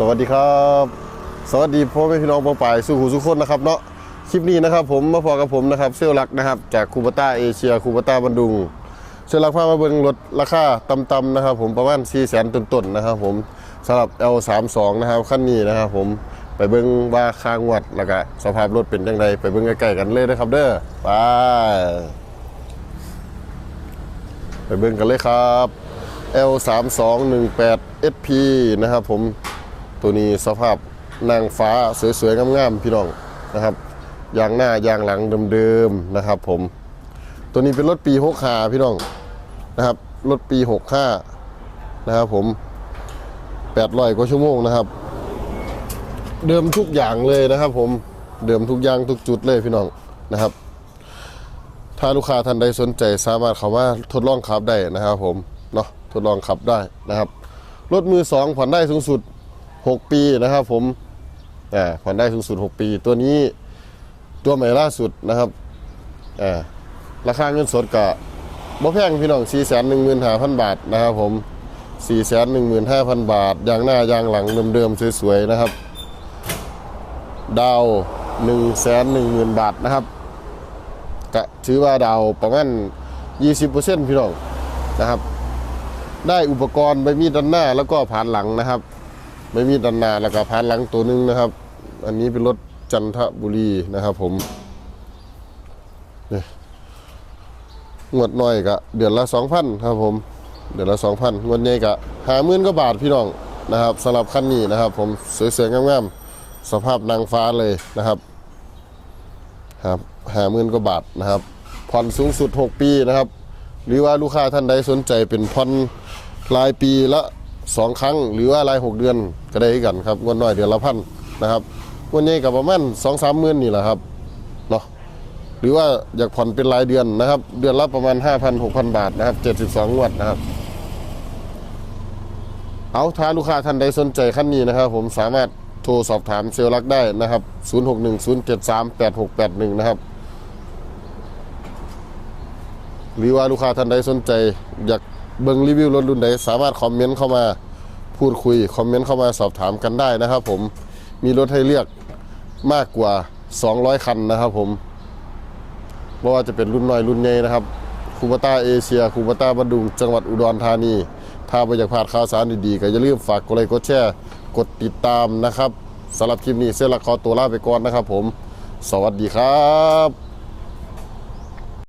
สวัสดีครับ สวัสดีพ่อแม่พี่น้องปองปายสู่หูสุขคนนะครับเนาะคลิปนี้นะครับผมมาพอกับผมนะครับเซลลักนะครับจากคูบาต้าเอเชียคูบาต้าบันดุงเซลลักพามาเบิ่งรถราคาต่ำๆนะครับผมประมาณ4 0 0 0 0ต้นๆนะครับผมสำหรับ L32 นะครับคันนี้นะครับผมไปเบิ่งว่าค่างวัดแล้วก็สภาพรถเป็นยังไงไปเบิ่งใกล้ๆกันเลยนะครับเด้อไปไปเบิ่งกันเลยครับ L3218 SP นะครับผม ตัวนี้สภาพนางฟ้าสวยๆงามๆพี่น้องนะครับยางหน้ายางหลังเดิมๆนะครับ ผม ตัวนี้เป็นรถปี65พี่น้องนะครับรถปี65นะครับผม800กว่าชั่วโมงนะครับ เดิมทุกอย่างเลยนะครับ ผมเดิมทุกอย่างทุกจุดเลยพี่น้องนะครับ ถ้าลูกค้าท่านใดสนใจสามารถเข้ามาทดลองขับได้นะครับ ผมเนาะทดลองขับได้นะครับรถมือสองผ่อนได้สูงสุด 6 ปีนะครับ ผมอ่าผ่อนได้สูงสุด 6 ปี ตัวนี้ตัวใหม่ล่าสุดนะครับอ่าราคาเงินสดก็บ่แพงพี่น้อง 4 1 5 0 0 0 บาทนะครับผม 4 1 5 0 0 0 บาท ยางหน้ายางหลังเดิมๆสวยๆนะครับ ดาว 1 1 0 0 0 0 บาทนะครับก็ถือว่าดาวประมาณ20%พี่น้องนะครับ ได้อุปกรณ์ใบมีดด้านหน้าแล้วก็ผ่านหลังนะครับ ใบมีดด้านนาแล้วก็ผ่านหลังตัวหนึงนะครับ อันนี้เป็นรถจันทบุรีนะครับ ผมนี่งวดน้อยก็เดือนละสองพันครับ ผม เดือนละสองพันงวดใหญ่ก็หาหมื่นก็บาทพี่น้องนะครับสำหรับคันนี้นะครับ ผมสวยๆงามๆสภาพนางฟ้าเลยนะครับครับหาหมื่นก็บาทนะครับผ่อนสูงสุด 6 ปีนะครับ หรือว่าลูกค้าท่านใดสนใจเป็นผ่อนรายปีละ สองครั้ง หรือว่ารายหกเดือนก็ได้กันครับงวดน้อยเดือนละพันนะครับงวดนี้กับประมาณสองสามหมื่นนี่แหละครับเนาะหรือว่าอยากผ่อนเป็นรายเดือนนะครับ เดือนละประมาณห้าพันหกพันบาทนะครับเจ็ดสิบสองงวดนะครับ เอาถ้าลูกค้าท่านใดสนใจขั้นนี้นะครับ ผมสามารถโทรสอบถามเซลล์รักได้นะครับ 0610738681 นะครับ หรือว่าลูกค้าท่านใดสนใจอยาก เบิ่งรีวิวรถรุ่นใดสามารถคอมเมนต์เข้ามาพูดคุยคอมเมนต์เข้ามาสอบถามกันได้นะครับ ผมมีรถให้เลือกมากกว่า 200 คันนะครับ ผมไม่ว่าจะเป็นรุ่นน้อยรุ่นใหญ่นะครับคูปต้าเอเชียคูปต้าบันดุงจังหวัดอุดรธานี ถ้าไม่อยากพลาดข่าวสารดีๆก็อย่าลืมฝากกดไลค์กดแชร์กดติดตามนะครับสำหรับคลิปนี้เส้นละคอตัวลาไปก่อนนะครับ ผม สวัสดีครับ